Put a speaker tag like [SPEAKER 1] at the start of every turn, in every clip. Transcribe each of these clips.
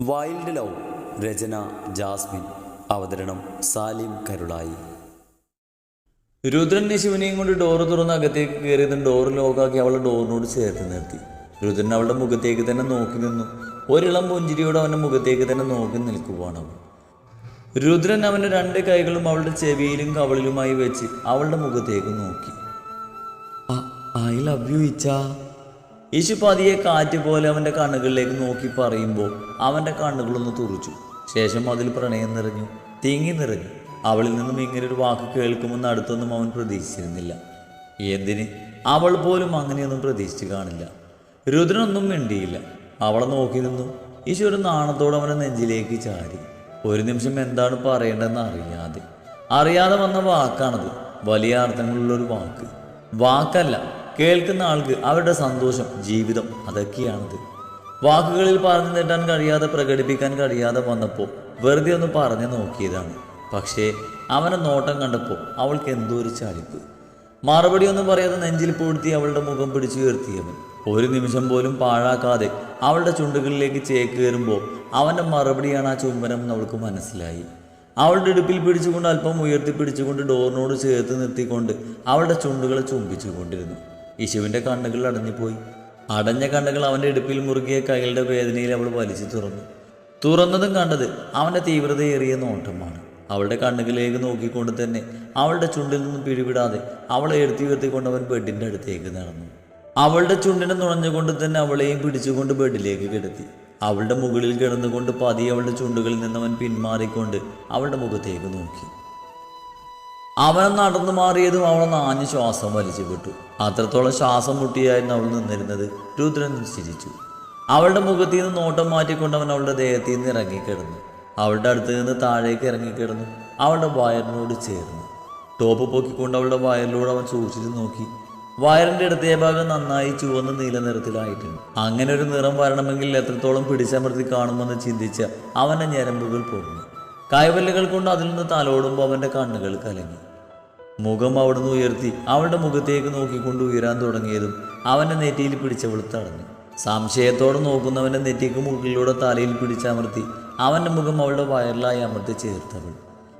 [SPEAKER 1] Wild love രചന Jasmine അവതരണം സാലിം കരുളായി.
[SPEAKER 2] രുദ്രൻ ശിവനെയും കൊണ്ട് door തുറന്ന് അകത്തേക്ക് കയറിയതും ഡോറ് ലോക്കാക്കി അവളെ ഡോറിനോട് ചേർത്ത് നിർത്തി. രുദ്രൻ അവളുടെ മുഖത്തേക്ക് തന്നെ നോക്കി നിന്നു. ഒരിളം പുഞ്ചിരിയോട് അവന്റെ മുഖത്തേക്ക് തന്നെ നോക്കി നിൽക്കുവാണ് അവൾ. രുദ്രൻ അവന്റെ രണ്ട് കൈകളും അവളുടെ ചെവിയിലും കവളിലുമായി വെച്ച് അവളുടെ മുഖത്തേക്ക് നോക്കി. ഐ ലവ് യു ഇച്ച. യേശു പതിയെ കാറ്റ് പോലെ അവന്റെ കണ്ണുകളിലേക്ക് നോക്കി പറയുമ്പോൾ അവന്റെ കണ്ണുകളൊന്ന് തുറച്ചു. ശേഷം അതിൽ പ്രണയം നിറഞ്ഞു തിങ്ങി നിറഞ്ഞു. അവളിൽ നിന്നും ഇങ്ങനെ ഒരു വാക്ക് കേൾക്കുമെന്ന് അടുത്തൊന്നും അവൻ പ്രതീക്ഷിച്ചിരുന്നില്ല. എന്തിന്? അവൾ പോലും അങ്ങനെയൊന്നും പ്രതീക്ഷിച്ചു കാണില്ല. രുദ്രനൊന്നും മിണ്ടിയില്ല. അവളെ നോക്കി നിന്നു. ഈശോ ഒരു നാണത്തോടെ അവനെ നെഞ്ചിലേക്ക് ചാടി ഒരു നിമിഷം എന്താണ് പറയേണ്ടതെന്ന് അറിയാതെ. അറിയാതെ വന്ന വാക്കാണത്. വലിയ അർത്ഥങ്ങളുള്ളൊരു വാക്ക്. വാക്കല്ല. കേൾക്കുന്ന ആൾക്ക് അവരുടെ സന്തോഷം ജീവിതം അതൊക്കെയാണത്. വാക്കുകളിൽ പറഞ്ഞു നീട്ടാൻ കഴിയാതെ പ്രകടിപ്പിക്കാൻ കഴിയാതെ വന്നപ്പോൾ വെറുതെ ഒന്ന് പറഞ്ഞു നോക്കിയതാണ്. പക്ഷേ അവനെ നോട്ടം കണ്ടപ്പോൾ അവൾക്ക് എന്തോ ഒരു ചളിപ്പ് മറുപടി ഒന്നും പറയാതെ നെഞ്ചിൽ പൂഴ്ത്തി അവളുടെ മുഖം പിടിച്ചു ഉയർത്തിയവൻ. ഒരു നിമിഷം പോലും പാഴാക്കാതെ അവളുടെ ചുണ്ടുകളിലേക്ക് ചേക്ക് ചേക്കേറുമ്പോൾ അവന്റെ മറുപടിയാണ് ആ ചുംബനം എന്ന് അവൾക്ക് മനസ്സിലായി. അവളുടെ ഇടുപ്പിൽ പിടിച്ചുകൊണ്ട് അല്പം ഉയർത്തി പിടിച്ചുകൊണ്ട് ഡോറിനോട് ചേർത്ത് നിർത്തിക്കൊണ്ട് അവളുടെ ചുണ്ടുകളെ ചുംബിച്ചുകൊണ്ടിരുന്നു. യേശുവിന്റെ കണ്ണുകൾ അടഞ്ഞുപോയി. അടഞ്ഞ കണ്ണുകൾ അവന്റെ ഇടുപ്പിൽ മുറുകിയ കൈകളുടെ വേദനയിൽ അവൾ വലിച്ചു തുറന്നു. തുറന്നതും കണ്ടത് അവന്റെ തീവ്രതയേറിയ നോട്ടമാണ്. അവളുടെ കണ്ണുകളിലേക്ക് നോക്കിക്കൊണ്ട് തന്നെ അവളുടെ ചുണ്ടിൽ നിന്നും പിഴിവിടാതെ അവളെ എടുത്തി ഉയർത്തിക്കൊണ്ട് അവൻ ബെഡിന്റെ അടുത്തേക്ക് നടന്നു. അവളുടെ ചുണ്ടിനെ നുണഞ്ഞുകൊണ്ട് തന്നെ അവളെയും പിടിച്ചുകൊണ്ട് ബെഡിലേക്ക് കിടത്തി. അവളുടെ മുകളിൽ കിടന്നുകൊണ്ട് പതിയെ അവളുടെ ചുണ്ടുകളിൽ നിന്ന് അവൻ പിന്മാറിക്കൊണ്ട് അവളുടെ മുഖത്തേക്ക് നോക്കി. അവൻ നടന്നു മാറിയതും അവളെ നാഞ്ഞ് ശ്വാസം വലിച്ചു വിട്ടു. അത്രത്തോളം ശ്വാസം മുട്ടിയായിരുന്നു അവൾ നിന്നിരുന്നത്. രുദ്രൻ ചിരിച്ചു. അവളുടെ മുഖത്തു നിന്ന് നോട്ടം മാറ്റിക്കൊണ്ട് അവൻ അവളുടെ ദേഹത്തിൽ നിന്ന് ഇറങ്ങിക്കിടന്നു. അവളുടെ അടുത്ത് നിന്ന് താഴേക്ക് ഇറങ്ങിക്കിടന്നു. അവളുടെ വയറിനോട് ചേർന്നു. ടോപ്പ് പൊക്കിക്കൊണ്ട് അവളുടെ വയറിലൂടെ അവൻ സൂക്ഷിച്ചു നോക്കി. വയറിന്റെ ഇടത്തേ ഭാഗം നന്നായി ചുവന്ന നീല നിറത്തിലായിട്ടുണ്ട്. അങ്ങനെ ഒരു നിറം വരണമെങ്കിൽ എത്രത്തോളം പിടിച്ചമർത്തി കാണുമെന്ന് ചിന്തിച്ച അവന്റെ ഞരമ്പുകൾ പൊങ്ങി. കൈവല്ലുകൾ കൊണ്ട് അതിൽ നിന്ന് തലോടുമ്പോൾ അവന്റെ കണ്ണുകൾ കലങ്ങി. മുഖം അവിടുന്ന് ഉയർത്തി അവളുടെ മുഖത്തേക്ക് നോക്കിക്കൊണ്ട് ഉയരാൻ തുടങ്ങിയതും അവന്റെ നെറ്റിയിൽ പിടിച്ചവൾ തടഞ്ഞു. സംശയത്തോടെ നോക്കുന്നവന്റെ നെറ്റിക്ക് മുകളിലൂടെ തലയിൽ പിടിച്ചമർത്തി അവന്റെ മുഖം അവളുടെ വയറിലായി അമർത്തി ചേർത്തവൾ.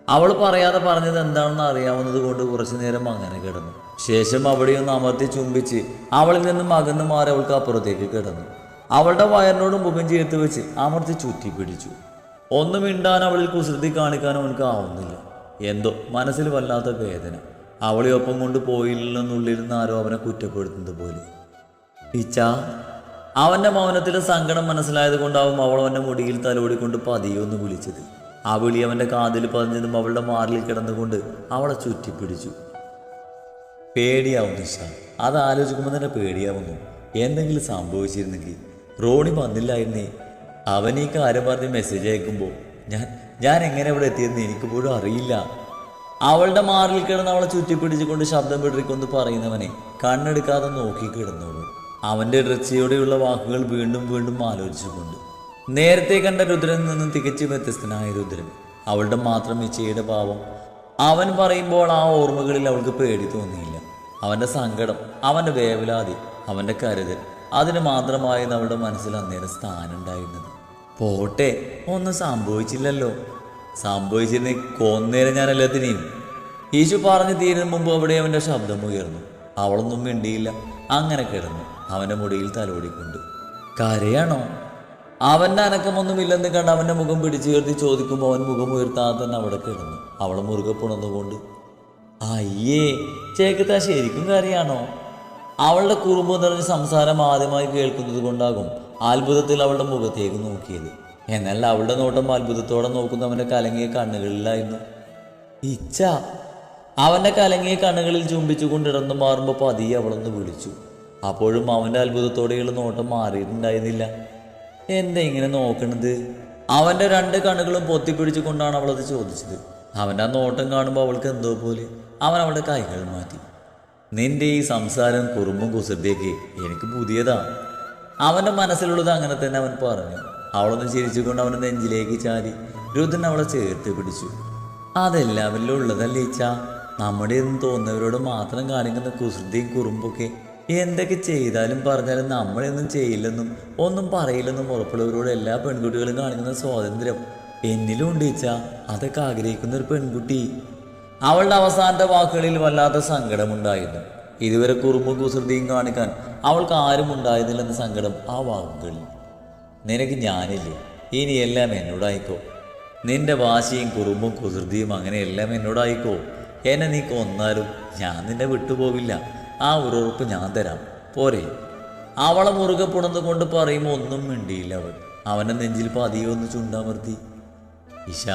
[SPEAKER 2] അവൾ പറയാതെ പറഞ്ഞത് എന്താണെന്ന് അറിയാവുന്നത് കൊണ്ട് കുറച്ചു നേരം അങ്ങനെ കിടന്നു. ശേഷം അവിടെ ഒന്ന് അമർത്തി ചുംബിച്ച് അവളിൽ നിന്നും അകന്നു മാറി അവൾക്ക് അപ്പുറത്തേക്ക് കിടന്നു. അവളുടെ വയറിനോട് മുഖം ചേർത്ത് വെച്ച് അമർത്തി ചുറ്റി പിടിച്ചു ഒന്നും മിണ്ടാൻ അവളിൽ കുസൃതി കാണിക്കാൻ അവനക്ക് ആവുന്നില്ല. എന്തോ മനസ്സിൽ വല്ലാത്ത വേദന. അവളെ ഒപ്പം കൊണ്ട് പോയില്ലെന്നുള്ളിൽ നിന്ന് ആരോ അവനെ കുറ്റപ്പെടുത്തുന്നത് പോലെ. പിച്ച അവന്റെ മൗനത്തിലെ സങ്കടം മനസ്സിലായത് കൊണ്ടാവും അവൾ അവന്റെ മുടിയിൽ തലോടിക്കൊണ്ട് പതിയൊന്ന് വിളിച്ചത്. ആ വിളി അവന്റെ കാതിൽ പതിഞ്ഞതും അവളുടെ മാറിൽ കിടന്നുകൊണ്ട് അവളെ ചുറ്റിപ്പിടിച്ചു. പേടിയാവും നിഷ. അത് ആലോചിക്കുമ്പോൾ തന്നെ പേടിയാവുന്നു. എന്തെങ്കിലും സംഭവിച്ചിരുന്നെങ്കിൽ റോണി വന്നില്ലായിരുന്നേ. അവൻ ഈ കാര്യം പറഞ്ഞ് മെസ്സേജ് അയക്കുമ്പോൾ ഞാൻ ഞാൻ എങ്ങനെ ഇവിടെ എത്തിയെന്ന് എനിക്ക് പോലും അറിയില്ല. അവളുടെ മാറിൽ കിടന്ന് അവളെ ചുറ്റിപ്പിടിച്ചുകൊണ്ട് ശബ്ദം വിടറിക്കൊന്ന് പറയുന്നവനെ കണ്ണെടുക്കാതെ നോക്കി കിടന്നോളൂ. അവന്റെ ഇടർച്ചയോടെയുള്ള വാക്കുകൾ വീണ്ടും വീണ്ടും ആലോചിച്ചുകൊണ്ട്. നേരത്തെ കണ്ട രുദ്രനിൽ നിന്നും തികച്ചും വ്യത്യസ്തനായ രുദ്രൻ. അവളുടെ മാത്രം ഇച്ചയുടെ ഭാവം അവൻ പറയുമ്പോൾ ആ ഓർമ്മകളിൽ അവൾക്ക് പേടി തോന്നിയില്ല. അവന്റെ സങ്കടം അവന്റെ വേവലാതി അവന്റെ കരുതൽ അതിന് മാത്രമായിരുന്നു അവളുടെ മനസ്സിൽ അന്നേരം സ്ഥാനം ഉണ്ടായിരുന്നത്. പോട്ടെ ഒന്നും സംഭവിച്ചില്ലല്ലോ. സംഭവിച്ചിരുന്നെ കൊന്നേരം ഞാൻ എല്ലാത്തിനെയും. ഈശു പറഞ്ഞു തീരുന്ന മുമ്പ് അവിടെ അവന്റെ ശബ്ദം ഉയർന്നു. അവളൊന്നും മിണ്ടിയില്ല. അങ്ങനെ കിടന്നു. അവന്റെ മുടിയിൽ തലോടിക്കൊണ്ട് കരയാണോ? അവന്റെ അനക്കമൊന്നുമില്ലെന്ന് കണ്ട് അവന്റെ മുഖം പിടിച്ചുയർത്തി ചോദിക്കുമ്പോൾ അവൻ മുഖം ഉയർത്താതെ തന്നെ അവിടെ കിടന്നു. അവൾ മുറുകെ പുണർന്നുകൊണ്ട് അയ്യേ ചേക്കത്താ ശരിക്കും കരയാണോ? അവളുടെ കുറുമ്പ് നിറഞ്ഞ സംസാരം ആദ്യമായി കേൾക്കുന്നത് കൊണ്ടാകും. അത്ഭുതത്തിൽ അവളുടെ മുഖത്തേക്ക് നോക്കിയത്. എന്നാൽ അവളുടെ നോട്ടം അത്ഭുതത്തോടെ നോക്കുന്നവന്റെ കലങ്ങിയ കണ്ണുകളിലായിരുന്നു ഇച്ച അവന്റെ കലങ്ങിയ കണ്ണുകളിൽ ചുംബിച്ചുകൊണ്ടിടന്നു മാറുമ്പോൾ പതിയെ അവളൊന്ന് വിളിച്ചു. അപ്പോഴും അവന്റെ അത്ഭുതത്തോടെയുള്ള നോട്ടം മാറിയിട്ടുണ്ടായിരുന്നില്ല. എന്താ ഇങ്ങനെ നോക്കണത്? അവന്റെ രണ്ട് കണ്ണുകളും പൊത്തിപ്പിടിച്ചുകൊണ്ടാണ് അവളത് ചോദിച്ചത്. അവന്റെ ആ നോട്ടം കാണുമ്പോൾ അവൾക്ക് എന്തോ പോലെ. അവൻ അവളുടെ കൈകൾ മാറ്റി. നിന്റെ ഈ സംസാരം കുറുമ്പും കുസൃതിയൊക്കെ എനിക്ക് പുതിയതാ. അവന്റെ മനസ്സിലുള്ളത് അങ്ങനെ തന്നെ അവൻ പറഞ്ഞു. അവളൊന്ന് ചിരിച്ചുകൊണ്ട് അവന്റെ നെഞ്ചിലേക്ക് ചാരി രുദ്രൻ അവളെ ചേർത്ത് പിടിച്ചു. അതെല്ലാവരിലും ഉള്ളതല്ലേ ഈച്ച? നമ്മുടെ എന്ന് തോന്നുന്നവരോട് മാത്രം കാണിക്കുന്ന കുസൃതിയും കുറുമ്പൊക്കെ എന്തൊക്കെ ചെയ്താലും പറഞ്ഞാലും നമ്മളെയൊന്നും ചെയ്യില്ലെന്നും ഒന്നും പറയില്ലെന്നും ഉറപ്പുള്ളവരോട് എല്ലാ പെൺകുട്ടികളും കാണിക്കുന്ന സ്വാതന്ത്ര്യം എന്നിലും ഉണ്ട് അതൊക്കെ ആഗ്രഹിക്കുന്ന ഒരു പെൺകുട്ടി. അവളുടെ അവസാനത്തെ വാക്കുകളിൽ വല്ലാത്ത സങ്കടമുണ്ടായിരുന്നു. ഇതുവരെ കുറുമ്പും കുസൃതിയും കാണിക്കാൻ അവൾക്ക് ആരും ഉണ്ടായിരുന്നില്ലെന്ന സങ്കടം ആ വാക്കുകളിൽ നിനക്ക് ഞാനില്ലേ? ഇനി എല്ലാം എന്നോടായിക്കോ. നിന്റെ വാശിയും കുറുമ്പും കുസൃതിയും അങ്ങനെ എല്ലാം എന്നോടായിക്കോ. എന്നെ നീ കൊന്നാലും ഞാൻ നിന്നെ വിട്ടുപോകില്ല ആ ഉറപ്പ് ഞാൻ തരാം. പോരെ. അവളെ മുറുകെ പുണർന്നുകൊണ്ട് പറയുമ്പോൾ ഒന്നും മിണ്ടിയില്ല അവൻ അവന്റെ നെഞ്ചിൽ പതിയെ ഒന്ന് ചുണ്ടാമർത്തി. ഇഷ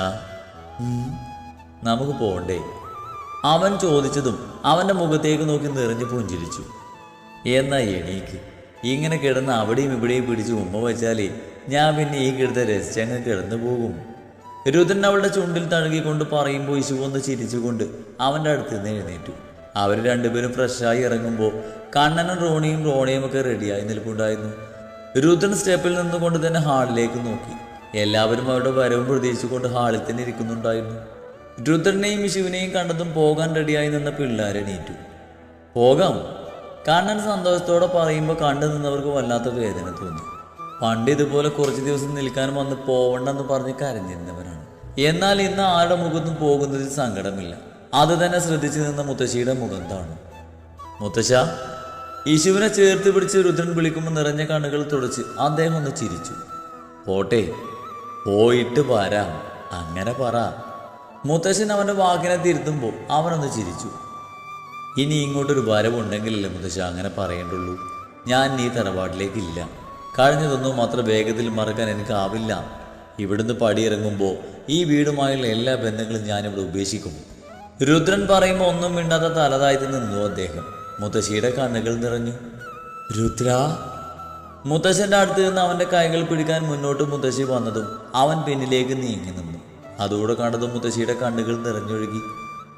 [SPEAKER 2] നമുക്ക് പോണ്ടേ? അവൻ ചോദിച്ചതും അവന്റെ മുഖത്തേക്ക് നോക്കി നിറഞ്ഞു പുഞ്ചിരിച്ചു. എന്നാ എണീക്ക്? ഇങ്ങനെ കിടന്ന് അവിടെയും ഇവിടെയും പിടിച്ച് ഉമ്മ വെച്ചാലേ ഞാൻ പിന്നെ ഈ കിടത്ത രസിച്ചങ്ങ് കിടന്നു പോകും. രുദ്രൻ അവളുടെ ചുണ്ടിൽ തഴുകിക്കൊണ്ട് പറയുമ്പോൾ ഇശു ഒന്ന് ചിരിച്ചുകൊണ്ട് അവന്റെ അടുത്ത് നിന്ന് എഴുന്നേറ്റു. അവർ രണ്ടുപേരും ഫ്രഷായി ഇറങ്ങുമ്പോൾ കണ്ണനും റോണിയും റോണിയും ഒക്കെ റെഡിയായി നിൽപ്പുണ്ടായിരുന്നു. രുദ്രൻ സ്റ്റെപ്പിൽ നിന്നുകൊണ്ട് തന്നെ ഹാളിലേക്ക് നോക്കി. എല്ലാവരും അവരുടെ വരവും പ്രതീക്ഷിച്ചുകൊണ്ട് ഹാളിൽ തന്നെ ഇരിക്കുന്നുണ്ടായിരുന്നു. രുദ്രനെയും ശിവനെയും കണ്ടതും പോകാൻ റെഡിയായി നിന്ന പിള്ളേരെ നീറ്റു പോകാം. കണ്ണൻ സന്തോഷത്തോടെ പറയുമ്പോൾ കണ്ടു നിന്നവർക്ക് വല്ലാത്ത വേദന തോന്നി. പണ്ട് ഇതുപോലെ കുറച്ച് ദിവസം നിൽക്കാൻ വന്ന് പോവണ്ടെന്ന് പറഞ്ഞ് കരഞ്ഞിരുന്നവരാണ് എന്നാൽ ഇന്ന് ആരുടെ മുഖത്തും പോകുന്നതിൽ സങ്കടമില്ല. അത് തന്നെ ശ്രദ്ധിച്ചു നിന്ന മുത്തശ്ശിയുടെ മുഖം താണു. മുത്തശ്ശ. യേശുവിനെ ചേർത്ത് പിടിച്ച് രുദ്രൻ വിളിക്കുമ്പോൾ നിറഞ്ഞ കണ്ണുകൾ തുടച്ച് അദ്ദേഹം ഒന്ന് ചിരിച്ചു. പോട്ടെ പോയിട്ട് വരാം. അങ്ങനെ പറ. മുത്തശ്ശൻ അവന്റെ വാക്കിനെ തിരുത്തുമ്പോൾ അവനൊന്ന് ചിരിച്ചു. ഇനി ഇങ്ങോട്ടൊരു വരവുണ്ടെങ്കിലല്ലേ മുത്തശ്ശ അങ്ങനെ പറയേണ്ടുള്ളൂ. ഞാൻ ഈ തറവാട്ടിലേക്കില്ല. കഴിഞ്ഞതൊന്നും അത്ര വേഗത്തിൽ മറക്കാൻ എനിക്കാവില്ല ഇവിടുന്ന് പടിയിറങ്ങുമ്പോൾ ഈ വീടുമായുള്ള എല്ലാ ബന്ധങ്ങളും ഞാനിവിടെ ഉപേക്ഷിക്കും. രുദ്രൻ പറയുമ്പോൾ ഒന്നും മിണ്ടാത്ത തലതായിട്ട് നിന്നു അദ്ദേഹം. മുത്തശ്ശിയുടെ കണ്ണുകൾ നിറഞ്ഞു. രുദ്ര? മുത്തശ്ശന്റെ അടുത്ത് നിന്ന് അവന്റെ കൈകൾ പിടിക്കാൻ മുന്നോട്ട് മുത്തശ്ശി വന്നതും അവൻ പിന്നിലേക്ക് നീങ്ങി നിന്നു. അതോടെ കണ്ടത് മുത്തശ്ശിയുടെ കണ്ണുകൾ നിറഞ്ഞൊഴുകി.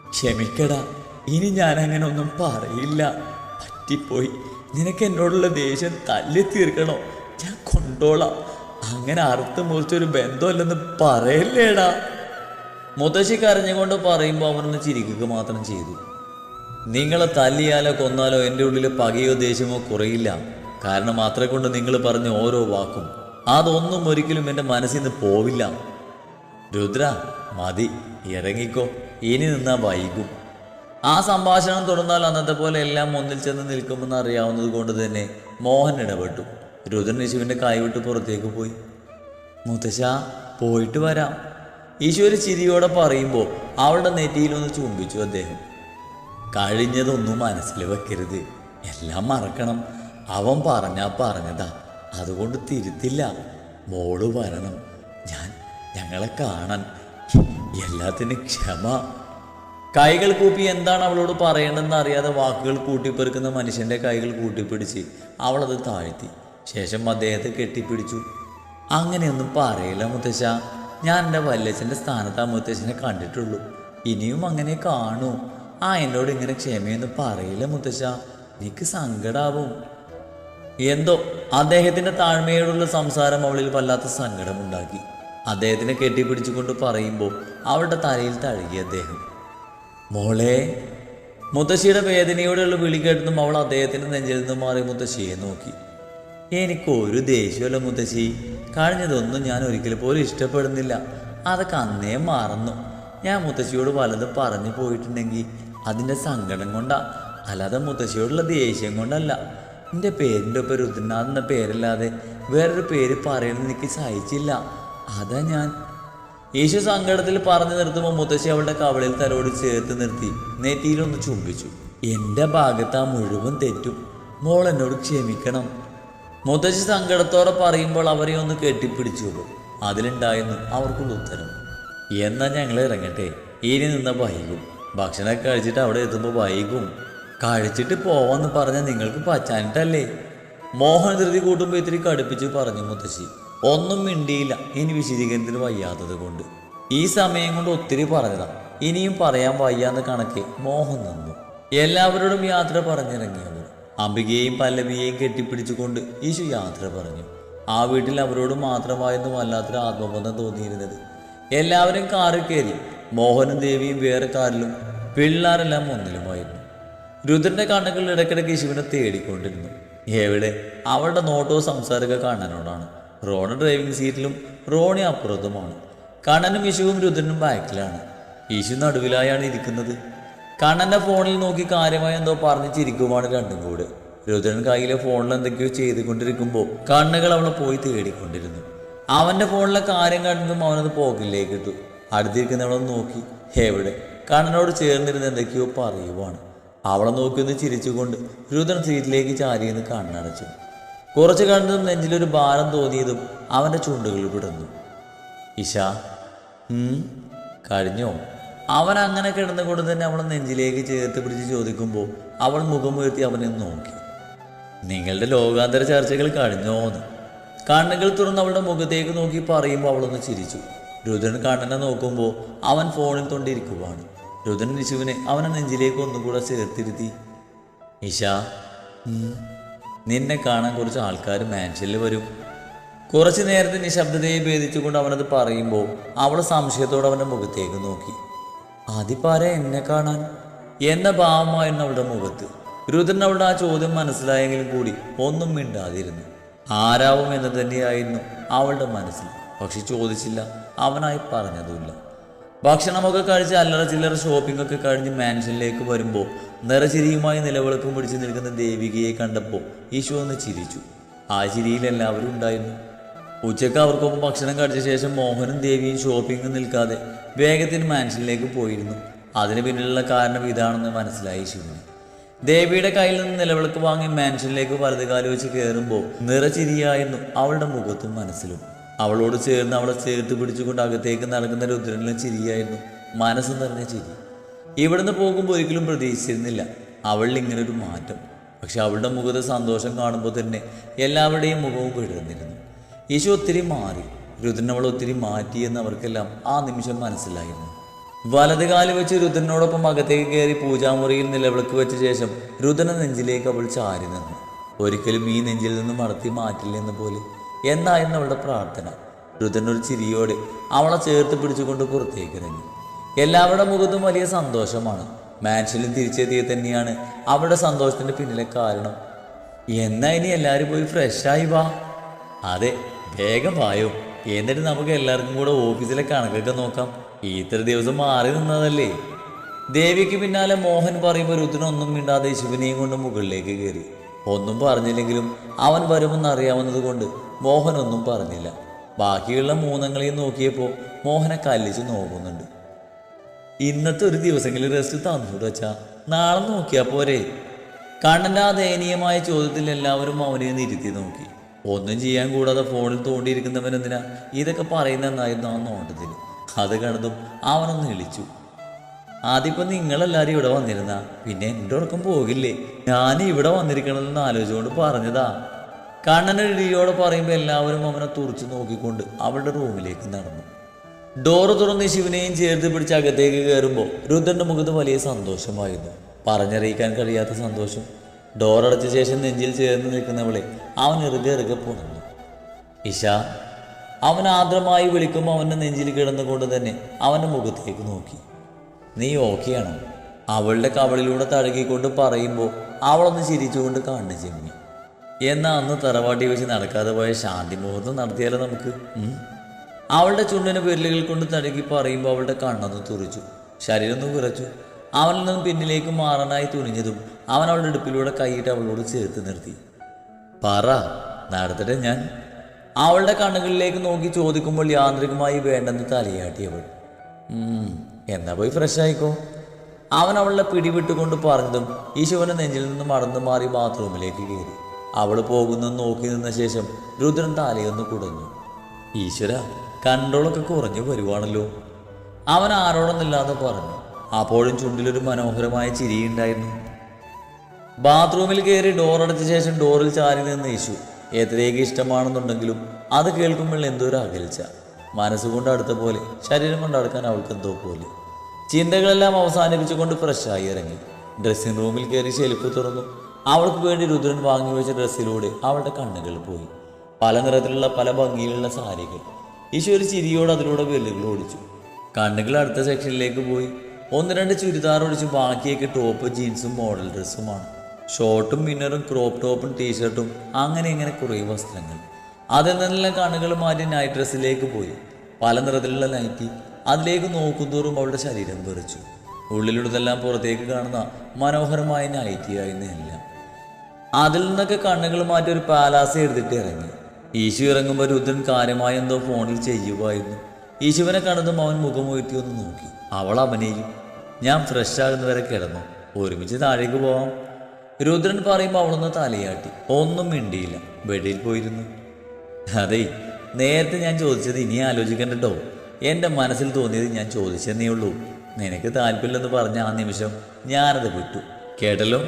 [SPEAKER 2] ക്ഷമിക്കടാ ഇനി ഞാൻ അങ്ങനെ ഒന്നും പറയില്ല. പറ്റിപ്പോയി. നിനക്ക് എന്നോടുള്ള ദേഷ്യം തല്ലി തീർക്കണോ? ഞാൻ കൊണ്ടോളാം. അങ്ങനെ അറുത്ത് മുറിച്ചൊരു ബന്ധമല്ലെന്ന് പറയല്ലേടാ. മുത്തശ്ശി കരഞ്ഞുകൊണ്ട് പറയുമ്പോൾ അവനൊന്ന് ചിരിക്കുക മാത്രം ചെയ്തു. നിങ്ങളെ തല്ലിയാലോ കൊന്നാലോ എന്റെ ഉള്ളിൽ പകയോ ദേഷ്യമോ കുറയില്ല. കാരണം അത്ര കൊണ്ട് നിങ്ങൾ പറഞ്ഞ ഓരോ വാക്കും. അതൊന്നും ഒരിക്കലും എന്റെ മനസ്സിൽ നിന്ന് പോവില്ല. രുദ്ര മതി ഇറങ്ങിക്കോ. ഇനി നിന്നാ വൈകും. ആ സംഭാഷണം തുടർന്നാൽ അന്നത്തെ പോലെ എല്ലാം ഒന്നിൽ ചെന്ന് നിൽക്കുമെന്ന് അറിയാവുന്നത് കൊണ്ട് തന്നെ മോഹൻ ഇടപെട്ടു. രുദ്രൻ യേശുവിന്റെ കൈവിട്ട് പുറത്തേക്ക് പോയി. മുത്തശ്ശ പോയിട്ട് വരാം. ഈശോര് ചിരിയോടെ പറയുമ്പോൾ അവളുടെ നെറ്റിയിലൊന്ന് ചുംബിച്ചു അദ്ദേഹം. കഴിഞ്ഞതൊന്നും മനസ്സിൽ വെക്കരുത്. എല്ലാം മറക്കണം. അവൻ പറഞ്ഞാ പറഞ്ഞതാ. അതുകൊണ്ട് തിരുത്തില്ല. മോൾ വരണം. ഞങ്ങളെ കാണാൻ എല്ലാത്തിനും ക്ഷമ. കൈകൾ കൂപ്പി എന്താണ് അവളോട് പറയേണ്ടതെന്ന് അറിയാതെ വാക്കുകൾ കൂട്ടിപ്പെറുക്കുന്ന മനുഷ്യന്റെ കൈകൾ കൂട്ടിപ്പിടിച്ച് അവളത് താഴ്ത്തി. ശേഷം അദ്ദേഹത്തെ കെട്ടിപ്പിടിച്ചു. അങ്ങനെയൊന്നും പറയില്ല മുത്തശ്ശ. ഞാൻ എന്റെ വല്യച്ഛന്റെ സ്ഥാനത്ത് ആ മുത്തശ്ശനെ കണ്ടിട്ടുള്ളൂ. ഇനിയും അങ്ങനെ കാണൂ. ആ എന്നോട് ഇങ്ങനെ ക്ഷമയൊന്നും പറയില്ല മുത്തശ്ശ. എനിക്ക് സങ്കടാവും. എന്തോ അദ്ദേഹത്തിന്റെ താഴ്മയോടുള്ള സംസാരം അവളിൽ വല്ലാത്ത സങ്കടമുണ്ടാക്കി. അദ്ദേഹത്തിനെ കെട്ടിപ്പിടിച്ചുകൊണ്ട് പറയുമ്പോൾ അവളുടെ തലയിൽ തഴുകി അദ്ദേഹം. മോളെ മുത്തശ്ശിയുടെ വേദനയോടെയുള്ള വിളി കേട്ടതും അവൾ അദ്ദേഹത്തിന്റെ നെഞ്ചിൽ നിന്ന് മാറി മുത്തശ്ശിയെ നോക്കി. എനിക്കൊരു ദേഷ്യമല്ല മുത്തശ്ശി. കഴിഞ്ഞതൊന്നും ഞാൻ ഒരിക്കലും പോലും ഇഷ്ടപ്പെടുന്നില്ല. അതൊക്കെ അന്നേ മറന്നു. ഞാൻ മുത്തശ്ശിയോട് പലതും പറഞ്ഞു പോയിട്ടുണ്ടെങ്കിൽ അതിന്റെ സങ്കടം കൊണ്ടാ. അല്ലാതെ മുത്തശ്ശിയോടുള്ള ദേഷ്യം കൊണ്ടല്ല. എന്റെ പേരിന്റെ ഒപ്പം രുദ്രനാഥ് എന്ന പേരല്ലാതെ വേറൊരു പേര് പറയണമെന്ന് എനിക്ക് സഹിച്ചില്ല. അതാ ഞാൻ. യേശു സങ്കടത്തിൽ പറഞ്ഞു നിർത്തുമ്പോൾ മുത്തശ്ശി അവളുടെ കവളിൽ തലോട് ചേർത്ത് നിർത്തി. നെറ്റിയിലൊന്ന് ചുംബിച്ചു. എന്റെ ഭാഗത്ത് ആ മുഴുവൻ തെറ്റും. മോൾ എന്നോട് ക്ഷമിക്കണം. മുത്തശ്ശി സങ്കടത്തോടെ പറയുമ്പോൾ അവരെ ഒന്ന് കെട്ടിപ്പിടിച്ചു അതിലുണ്ടായിരുന്നു അവർക്കുള്ള ഉത്തരം. എന്നാ ഞങ്ങൾ ഇറങ്ങട്ടെ. ഇനി നിന്ന വൈകും. ഭക്ഷണം കഴിച്ചിട്ട് അവിടെ എത്തുമ്പോൾ വൈകും. കഴിച്ചിട്ട് പോവാന്ന് പറഞ്ഞാൽ നിങ്ങൾക്ക് പച്ചാനിട്ടല്ലേ മോഹൻ ധൃതി കൂട്ടുമ്പോൾ ഇത്തിരി കടുപ്പിച്ച് പറഞ്ഞു മുത്തശ്ശി. ഒന്നും മിണ്ടിയില്ല. ഇനി വിശദീകരണത്തിന് വയ്യാത്തത് കൊണ്ട്. ഈ സമയം കൊണ്ട് ഒത്തിരി പറഞ്ഞതാ. ഇനിയും പറയാൻ വയ്യാന്ന് കണക്കെ മോഹൻ നിന്നു. എല്ലാവരോടും യാത്ര പറഞ്ഞിറങ്ങിയവർ. അംബികയെയും പല്ലവിയെയും കെട്ടിപ്പിടിച്ചുകൊണ്ട് ഈശു യാത്ര പറഞ്ഞു. ആ വീട്ടിൽ അവരോട് മാത്രമായിരുന്നു വല്ലാത്തൊരു ആത്മബന്ധം തോന്നിയിരുന്നത്. എല്ലാവരും കാറിൽ കയറി. മോഹനും ദേവിയും വേറെ കാറിലും പിള്ളേരെല്ലാം ഒന്നിലുമായിരുന്നു. രുദ്രന്റെ കണ്ണുകൾ ഇടയ്ക്കിടയ്ക്ക് യേശുവിനെ തേടിക്കൊണ്ടിരുന്നു. എവിടെ? അവളുടെ നോട്ടവും സംസാരമൊക്കെ കണ്ണനോടാണ് റോണ ഡ്രൈവിംഗ് സീറ്റിലും റോണി അപ്പുറത്തുമാണ്. കണ്ണനും യശുവും രുദ്രനും ബാക്കിലാണ് യശു നടുവിലായാണ് ഇരിക്കുന്നത്. കണ്ണന്റെ ഫോണിൽ നോക്കി കാര്യമായി എന്തോ പറഞ്ഞ് ചിരിക്കുമാണ് രണ്ടും കൂടെ. രുദ്രൻ കയ്യിലെ ഫോണിൽ എന്തൊക്കെയോ ചെയ്തുകൊണ്ടിരിക്കുമ്പോൾ കണ്ണുകൾ അവളെ പോയി തേടിക്കൊണ്ടിരുന്നു. അവന്റെ ഫോണിലെ കാര്യം കണ്ടതും അവനത് പോക്കിലേക്ക് ഇട്ടു അടുത്തിരിക്കുന്നവളെ നോക്കി. എവിടെ? കണ്ണനോട് ചേർന്നിരുന്ന് എന്തൊക്കെയോ പറയുവാണ്. അവളെ നോക്കി ഒന്ന് ചിരിച്ചുകൊണ്ട് രുദ്രൻ സീറ്റിലേക്ക് ചാരിയെന്ന് കണ്ണടച്ചു. കുറച്ച് കണ്ടതും നെഞ്ചിലൊരു ഭാരം തോന്നിയതും അവന്റെ ചുണ്ടുകൾ വിടുന്നു ഇഷ കഴിഞ്ഞോ? അവൻ അങ്ങനെ കിടന്നുകൊണ്ട് തന്നെ അവളെ നെഞ്ചിലേക്ക് ചേർത്ത് പിടിച്ച് ചോദിക്കുമ്പോൾ അവൾ മുഖമുയർത്തി അവനെ നോക്കി. നിങ്ങളുടെ ലോകാന്തര ചർച്ചകൾ കഴിഞ്ഞോന്ന്. കണ്ണുകൾ തുറന്ന് അവളുടെ മുഖത്തേക്ക് നോക്കി പറയുമ്പോൾ അവളൊന്ന് ചിരിച്ചു. രുദ്രൻ കണ്ണനെ നോക്കുമ്പോൾ അവൻ ഫോണിൽ തൊണ്ടിരിക്കുവാണ്. രുദ്രൻ വിശുവിനെ അവനെ നെഞ്ചിലേക്ക് ഒന്നുകൂടെ ചേർത്തിരുത്തി. ഇഷ നിന്നെ കാണാൻ കുറച്ച് ആൾക്കാർ മാൻഷനിൽ വരും. കുറച്ചു നേരത്തെ നിശബ്ദതയെ ഭേദിച്ചുകൊണ്ട് അവനത് പറയുമ്പോൾ അവൾ സംശയത്തോടെ അവന്റെ മുഖത്തേക്ക് നോക്കി. അതിപ്പാര എന്നെ കാണാൻ? എന്ന ഭാവമായിരുന്നു അവളുടെ മുഖത്ത്. രുദ്രൻ അവളുടെ ആ ചോദ്യം മനസ്സിലായെങ്കിലും കൂടി ഒന്നും മിണ്ടാതിരുന്നു. ആരാവും എന്ന് തന്നെയായിരുന്നു അവളുടെ മനസ്സിൽ. പക്ഷെ ചോദിച്ചില്ല. അവനായി പറഞ്ഞതുമില്ല. ഭക്ഷണമൊക്കെ കഴിച്ച് അല്ലറ ചില്ലറ ഷോപ്പിംഗ് ഒക്കെ കഴിഞ്ഞ് മാൻഷനിലേക്ക് വരുമ്പോൾ നിറചിരിയുമായി നിലവിളക്കം പിടിച്ച് നിൽക്കുന്ന ദേവികയെ കണ്ടപ്പോൾ ഈശോ ഒന്ന് ചിരിച്ചു. ആ ചിരിയിൽ എല്ലാവരും ഉണ്ടായിരുന്നു. ഉച്ചയ്ക്ക് അവർക്കൊപ്പം ഭക്ഷണം കഴിച്ച ശേഷം മോഹനും ദേവിയും ഷോപ്പിംഗ് നിൽക്കാതെ വേഗത്തിന് മാൻഷനിലേക്ക് പോയിരുന്നു. അതിന് പിന്നിലുള്ള കാരണം ഇതാണെന്ന് മനസ്സിലായി ശിവന്. ദേവിയുടെ കയ്യിൽ നിന്ന് നിലവിളക്ക് വാങ്ങി മാൻഷനിലേക്ക് വലതുകാലി വെച്ച് കയറുമ്പോൾ നിറചിരിയായിരുന്നു അവളുടെ മുഖത്തും മനസ്സിലും. അവളോട് ചേർന്ന് അവളെ ചേർത്ത് പിടിച്ചുകൊണ്ട് അകത്തേക്ക് നടക്കുന്ന രുദ്രനിലും ചിരിയായിരുന്നു. മനസ്സ് നിറഞ്ഞ ചിരി. ഇവിടുന്ന് പോകുമ്പോൾ ഒരിക്കലും പ്രതീക്ഷിച്ചിരുന്നില്ല. അവളിൽ ഇങ്ങനെ ഒരു മാറ്റം. പക്ഷെ അവളുടെ മുഖത്തെ സന്തോഷം കാണുമ്പോൾ തന്നെ എല്ലാവരുടെയും മുഖവും വിടർന്നിരുന്നു യേശു ഒത്തിരി മാറി. രുദ്രൻ അവൾ ഒത്തിരി മാറ്റി എന്ന് അവർക്കെല്ലാം ആ നിമിഷം മനസ്സിലായിരുന്നു. വലത് കാൽ വെച്ച് രുദ്രനോടൊപ്പം അകത്തേക്ക് കയറി പൂജാമുറിയിൽ നിലവിളക്ക് വെച്ച ശേഷം രുദ്രൻ നെഞ്ചിലേക്ക് അവൾ ചാരി നിന്നു. ഒരിക്കലും ഈ നെഞ്ചിൽ നിന്ന് മടത്തി മാറ്റില്ലെന്ന പോലെ എന്നായിരുന്നു അവളുടെ പ്രാർത്ഥന? രുദ്രൻ ഒരു ചിരിയോടെ അവളെ ചേർത്ത് പിടിച്ചുകൊണ്ട് പുറത്തേക്ക് ഇറങ്ങി. എല്ലാവരുടെ മുഖത്തും വലിയ സന്തോഷമാണ്. മാൻഷനിൽ തിരിച്ചെത്തിയ തന്നെയാണ് അവരുടെ സന്തോഷത്തിന്റെ പിന്നിലെ കാരണം. എന്നാ ഇനി എല്ലാവരും പോയി ഫ്രഷായി വാ. അതെ വേഗം വായോ. എന്നിട്ട് നമുക്ക് എല്ലാവർക്കും കൂടെ ഓഫീസിലെ കണക്കൊക്കെ നോക്കാം. ഇത്ര ദിവസം മാറി നിന്നതല്ലേ. ദേവിക്ക് പിന്നാലെ മോഹൻ പറയുമ്പോൾ രുദ്രനൊന്നും മിണ്ടാതെ ശിവനെയും കൊണ്ട് മുകളിലേക്ക് കയറി. ഒന്നും പറഞ്ഞില്ലെങ്കിലും അവൻ വരുമെന്ന് അറിയാവുന്നത് കൊണ്ട് മോഹൻ ഒന്നും പറഞ്ഞില്ല. ബാക്കിയുള്ള മൂന്നങ്ങളെയും നോക്കിയപ്പോൾ മോഹനെ കല്ലിച്ച് നോക്കുന്നുണ്ട്. ഇന്നത്തെ ഒരു ദിവസമെങ്കിലും റെസ്റ്റ് തന്നൂടെ വച്ചാ നാളെ നോക്കിയാ പോരെ. കണ്ണന്റെ ആ ദയനീയമായ ചോദ്യത്തിൽ എല്ലാവരും അവനെ നിരുത്തി നോക്കി. ഒന്നും ചെയ്യാൻ കൂടാതെ ഫോണിൽ തോണ്ടിയിരിക്കുന്നവൻ എന്തിനാ? ഇതൊക്കെ പറയുന്നെന്നായിരുന്നു ആ നോട്ടത്തിൽ. അത് കണ്ടതും അവനൊന്ന് ഇളിച്ചു ആദ്യപ്പം നിങ്ങളെല്ലാരും ഇവിടെ വന്നിരുന്ന? പിന്നെ എന്റെ ഉറക്കം പോകില്ലേ? ഞാൻ ഇവിടെ വന്നിരിക്കണമെന്ന് ആലോചിച്ചുകൊണ്ട് പറഞ്ഞതാ. കണ്ണനൊഴിയോടെ പറയുമ്പോൾ എല്ലാവരും അവനെ തുറച്ചു നോക്കിക്കൊണ്ട് അവളുടെ റൂമിലേക്ക് നടന്നു. ഡോറ് തുറന്ന് ശിവനെയും ചേർത്ത് പിടിച്ച് അകത്തേക്ക് കയറുമ്പോൾ രുദ്രന്റെ മുഖത്ത് വലിയ സന്തോഷമായിരുന്നു. പറഞ്ഞറിയിക്കാൻ കഴിയാത്ത സന്തോഷം. ഡോറടച്ച ശേഷം നെഞ്ചിൽ ചേർന്ന് നിൽക്കുന്നവളെ അവൻ ഇറുകെ ഇറുകെ പുണർന്നു. ഇഷ അവൻ ആദ്രമായി വിളിക്കുമ്പോൾ അവന്റെ നെഞ്ചിൽ കിടന്നുകൊണ്ട് തന്നെ അവന്റെ മുഖത്തേക്ക് നോക്കി. നീ ഓക്കെയാണോ അവളുടെ കവളിലൂടെ തഴകിക്കൊണ്ട് പറയുമ്പോൾ അവളൊന്ന് ചിരിച്ചുകൊണ്ട് കണ്ടു ചെമ്മി. എന്നാ അന്ന് തറവാട്ടി വെച്ച് നടക്കാതെ പോയ ശാന്തി മുഹൂർത്തം നടത്തിയാലോ നമുക്ക്? അവളുടെ ചുണ്ടിന് വിരലുകൾ കൊണ്ട് തഴുകി പറയുമ്പോൾ അവളുടെ കണ്ണൊന്ന് തുറിച്ചു. ശരീരം ഒന്ന് വിറച്ചു. അവനിൽ നിന്നും പിന്നിലേക്ക് മാറാനായി തുനിഞ്ഞതും അവൻ അവളുടെ ഇടുപ്പിലൂടെ കൈയിട്ട് അവളോട് ചേർത്ത് നിർത്തി. പറ നടത്തട്ടെ ഞാൻ. അവളുടെ കണ്ണുകളിലേക്ക് നോക്കി ചോദിക്കുമ്പോൾ യാന്ത്രികമായി വേണ്ടെന്ന് തലയാട്ടിയവൾ "ഉം, എന്നാ പോയി ഫ്രഷ് ആയിക്കോ. അവൻ അവളുടെ പിടിവിട്ടുകൊണ്ട് പറഞ്ഞതും ഈശോവന്റെ നെഞ്ചിൽ നിന്ന് മടന്നു മാറി ബാത്റൂമിലേക്ക് കയറി. അവൾ പോകുന്നു നോക്കി നിന്ന ശേഷം രുദ്രൻ തലയൊന്ന് കുടഞ്ഞു. ഈശ്വര കൺട്രോളൊക്കെ കുറഞ്ഞു വരുവാണല്ലോ. അവൻ ആരോടൊന്നില്ലാതെ പറഞ്ഞു. അപ്പോഴും ചുണ്ടിലൊരു മനോഹരമായ ചിരിയുണ്ടായിരുന്നു ബാത്റൂമിൽ കയറി ഡോറടച്ച ശേഷം ഡോറിൽ ചാരി നിന്ന് യേശു എത്രയൊക്കെ ഇഷ്ടമാണെന്നുണ്ടെങ്കിലും അത് കേൾക്കുമ്പോൾ എന്തോ ഒരു അകൽച്ച. മനസ്സുകൊണ്ട് അടുത്ത പോലെ ശരീരം കൊണ്ട് അടുക്കാൻ അവൾക്ക് എന്തോ പോലെ. ചിന്തകളെല്ലാം അവസാനിപ്പിച്ചുകൊണ്ട് ഫ്രഷായി ഇറങ്ങി. ഡ്രസ്സിംഗ് റൂമിൽ കയറി ഷെൽഫ് തുറന്നു. അവൾക്ക് വേണ്ടി രുദ്രൻ വാങ്ങി വെച്ച ഡ്രസ്സിലൂടെ അവളുടെ കണ്ണുകൾ പോയി. പല നിറത്തിലുള്ള പല ഭംഗിയിലുള്ള സാരികൾ. ഈശോ ഒരു ചിരിയോട് അതിലൂടെ വെല്ലുകൾ ഓടിച്ചു. കണ്ണുകൾ അടുത്ത സെക്ഷനിലേക്ക് പോയി. ഒന്ന് രണ്ട് ചുരിദാർ ഒഴിച്ച് ബാക്കിയൊക്കെ ടോപ്പ് ജീൻസും മോഡൽ ഡ്രസ്സുമാണ് ഷോർട്ടും മിന്നറും ക്രോപ്പ് ടോപ്പും ടീഷർട്ടും അങ്ങനെ ഇങ്ങനെ കുറേ വസ്ത്രങ്ങൾ. അതിൽ നിന്നെല്ലാം കണ്ണുകൾ മാറ്റി നൈറ്റ് ഡ്രസ്സിലേക്ക് പോയി. പല നിറത്തിലുള്ള നൈറ്റി അതിലേക്ക് നോക്കുന്തോറും അവളുടെ ശരീരം വെറിച്ചു. ഉള്ളിലുള്ളതെല്ലാം പുറത്തേക്ക് കാണുന്ന മനോഹരമായ നൈറ്റിയായിരുന്നു എല്ലാം അതിൽ നിന്നൊക്കെ കണ്ണുകൾ മാറ്റി ഒരു പാലാസ് എടുത്തിട്ട് ഇറങ്ങി. ഈശു ഇറങ്ങുമ്പോൾ രുദ്രൻ കാര്യമായ എന്തോ ഫോണിൽ ചെയ്യുമായിരുന്നു ഈശുവിനെ കണ്ടതും അവൻ മുഖമുയർത്തി ഒന്ന് നോക്കി. അവൾ അവനെയും ഞാൻ ഫ്രഷ് ആകുന്നവരെ കിടന്നു. ഒരുമിച്ച് താഴേക്ക് പോവാം. രുദ്രൻ പറയുമ്പോൾ അവളൊന്ന് തലയാട്ടി. ഒന്നും മിണ്ടിയില്ല. ബെഡിൽ പോയിരുന്നു. അതെ നേരത്തെ ഞാൻ ചോദിച്ചത് ഇനി ആലോചിക്കണ്ടോ എന്റെ മനസ്സിൽ തോന്നിയത് ഞാൻ ചോദിച്ചെന്നേ ഉള്ളൂ. നിനക്ക് താല്പര്യമില്ലെന്ന് പറഞ്ഞ ആ നിമിഷം ഞാനത് വിട്ടു. കേട്ടല്ലോ?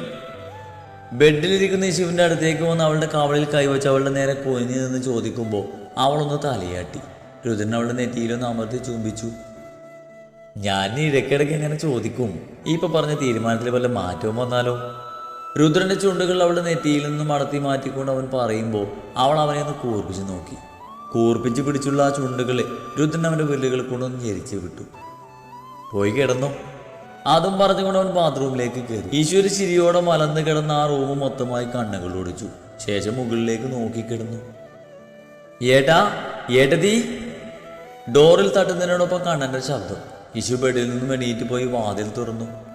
[SPEAKER 2] ബെഡിലിരിക്കുന്ന ശിവന്റെ അടുത്തേക്ക് വന്ന് അവളുടെ കവളിൽ കൈവച്ച് അവളുടെ നേരെ കുനിഞ്ഞു നിന്ന് ചോദിക്കുമ്പോൾ അവളൊന്ന് തലയാട്ടി. രുദ്രൻ അവളുടെ നെറ്റിയിലൊന്ന് അമർത്തി ചുംബിച്ചു. ഞാൻ ഇടയ്ക്കിടയ്ക്ക് എങ്ങനെ ചോദിക്കും. ഇപ്പൊ പറഞ്ഞ തീരുമാനത്തിൽ വല്ല മാറ്റവും വന്നാലോ? രുദ്രന്റെ ചുണ്ടുകൾ അവളുടെ നെറ്റിയിൽ നിന്ന് മടത്തി മാറ്റിക്കൊണ്ട് അവൻ പറയുമ്പോൾ അവൾ അവനെ ഒന്ന് കൂർപ്പിച്ച് നോക്കി. കൂർപ്പിച്ച് പിടിച്ചുള്ള ആ ചുണ്ടുകളെ രുദ്രൻ അവന്റെ വില്ലുകൾ കൊണ്ടൊന്ന് ഞെരിച്ച് വിട്ടു. പോയി കിടന്നു. അതും പറഞ്ഞുകൊണ്ട് അവൻ ബാത്റൂമിലേക്ക് കയറി. ഈശ്വര ചിരിയോടെ മലന്നു കിടന്ന ആ റൂം മൊത്തമായി കണ്ണുകൾ ഒടിച്ചു. ശേഷം മുകളിലേക്ക് നോക്കിക്കിടന്നു ഏട്ടാ ഏട്ടതി? ഡോറിൽ തട്ടുന്നതിനോടൊപ്പം കണ്ണന്റെ ശബ്ദം. ഈശു ബെഡിൽ നിന്നും എണീറ്റ് പോയി വാതിൽ തുറന്നു.